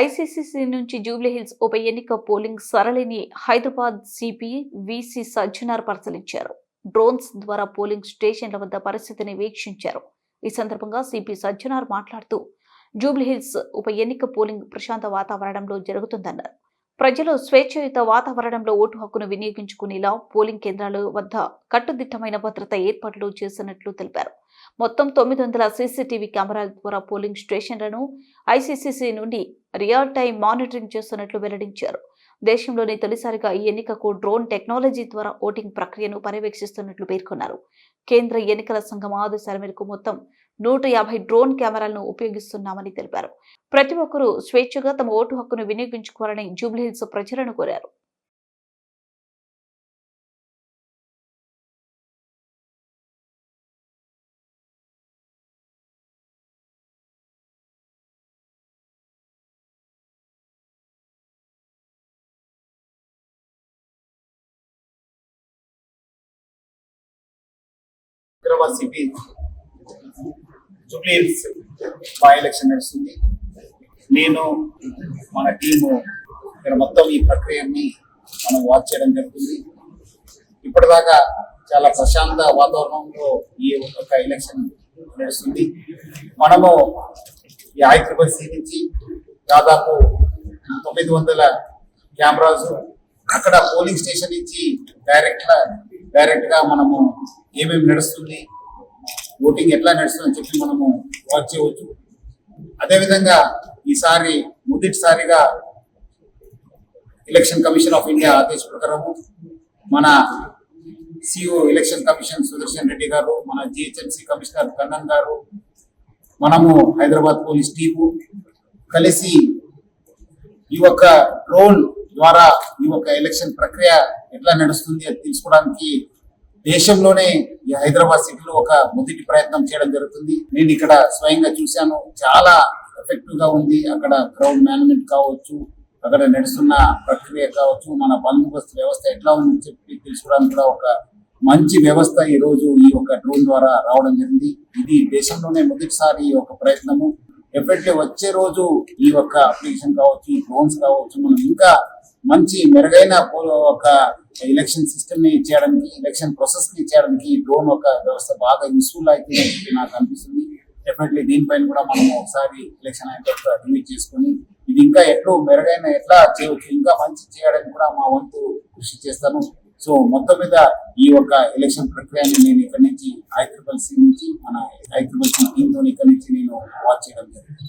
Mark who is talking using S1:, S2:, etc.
S1: ICCC నుంచి జూబ్లీహిల్స్ ఉప ఎన్నిక పోలింగ్ సరళిని హైదరాబాద్ సిపి విసి సజ్జనార్ పరిశీలించారు. డ్రోన్స్ ద్వారా పోలింగ్ స్టేషన్ల వద్ద పరిస్థితిని వీక్షించారు. ఈ సందర్భంగా సిపి సజ్జనార్ మాట్లాడుతూ జూబ్లీహిల్స్ ఉప ఎన్నిక పోలింగ్ ప్రశాంత వాతావరణంలో జరుగుతుందన్నారు. ప్రజలు స్వేచ్ఛయుత వాతావరణంలో ఓటు హక్కును వినియోగించుకునేలా పోలింగ్ కేంద్రాల వద్ద కట్టుదిట్టమైన భద్రత ఏర్పాట్లు చేసినట్లు తెలిపారు. మొత్తం తొమ్మిది వందల సీసీటీవీ కెమెరాల ద్వారా పోలింగ్ స్టేషన్లను ఐసీసీసీ నుండి రియల్ టైం మానిటరింగ్ చేస్తున్నట్లు వెల్లడించారు. దేశంలోనే తొలిసారిగా ఈ ఎన్నికకు డ్రోన్ టెక్నాలజీ ద్వారా ఓటింగ్ ప్రక్రియను పర్యవేక్షిస్తున్నట్లు పేర్కొన్నారు. కేంద్ర ఎన్నికల సంఘం ఆదేశాల మేరకు మొత్తం నూట యాభై డ్రోన్ కెమెరాలను ఉపయోగిస్తున్నామని తెలిపారు. ప్రతి ఒక్కరూ స్వేచ్ఛగా తమ ఓటు హక్కును వినియోగించుకోవాలని జూబ్లీహిల్స్ ప్రజలను కోరారు.
S2: హైదరాబాద్ హిల్స్ బై ఎలక్షన్ నడుస్తుంది. నేను మన టీము ఇక్కడ మొత్తం ఈ ప్రక్రియని మనం వాచ్ చేయడం జరుగుతుంది. ఇప్పటిదాకా చాలా ప్రశాంత వాతావరణంలో ఈ ఒక ఎలక్షన్ నడుస్తుంది. మనము ఈ హైదరాబాద్ సీ నుంచి దాదాపు తొమ్మిది వందల కెమెరాస్ అక్కడ పోలింగ్ స్టేషన్ నుంచి డైరెక్ట్ డైరెక్ట్గా మనము ఏమేమి నడుస్తుంది ఓటింగ్ ఎట్లా నడుస్తుందని చెప్పి మనము వాచ్ చేయవచ్చు. అదేవిధంగా ఈసారి మొదటిసారిగా ఎలక్షన్ కమిషన్ ఆఫ్ ఇండియా ఆదేశ ప్రకారము మన CO election commission Sudarshan Reddy garu మన జిహెచ్ఎంసీ కమిషనర్ కన్నన్ గారు మనము హైదరాబాద్ పోలీస్ టీము కలిసి ఈ యొక్క డ్రోన్ ద్వారా ఈ యొక్క ఎలక్షన్ ప్రక్రియ ఎట్లా నడుస్తుంది అది తెలుసుకోవడానికి దేశంలోనే ఈ హైదరాబాద్ సిటీలో ఒక మొదటి ప్రయత్నం చేయడం జరుగుతుంది. నేను ఇక్కడ స్వయంగా చూశాను. చాలా ఎఫెక్టివ్గా ఉంది. అక్కడ క్రౌడ్ మేనేజ్మెంట్ కావచ్చు అక్కడ నడుస్తున్న ప్రక్రియ కావచ్చు మన బందోబస్తు వ్యవస్థ ఎట్లా ఉందని చెప్పి తెలుసుకోవడానికి కూడా ఒక మంచి వ్యవస్థ ఈ రోజు ఈ యొక్క డ్రోన్ ద్వారా రావడం జరిగింది. ఇది దేశంలోనే మొదటిసారి ఈ యొక్క ప్రయత్నము. డెఫినెట్లీ వచ్చే రోజు ఈ యొక్క అప్లికేషన్ కావచ్చు ఈ డ్రోన్స్ కావచ్చు మనం ఇంకా మంచి మెరుగైన పో- ఒక ఎలక్షన్ సిస్టమ్ని చేయడానికి ఎలక్షన్ ప్రాసెస్ని చేయడానికి డ్రోన్ ఒక వ్యవస్థ బాగా యూస్ఫుల్ అయితే నాకు అనిపిస్తుంది. డెఫినెట్లీ దీనిపైన కూడా మనం ఒకసారి ఎలక్షన్ అయిన చేసుకుని చేసుకొని ఇది ఇంకా ఎట్లు మెరుగైన ఎట్లా చేయవచ్చు ఇంకా మంచి చేయడానికి కూడా మా వంతు కృషి చేస్తాను. సో మొత్తం మీద ఈ యొక్క ఎలక్షన్ ప్రక్రియని నేను ఇక్కడ నుంచి హైదరాబాద్ ట్రిపుల్ నుంచి మన హైదరాబాద్ ట్రిపుల్ సి ఇక్కడ నుంచి నేను వాచ్ చేయడం జరిగింది.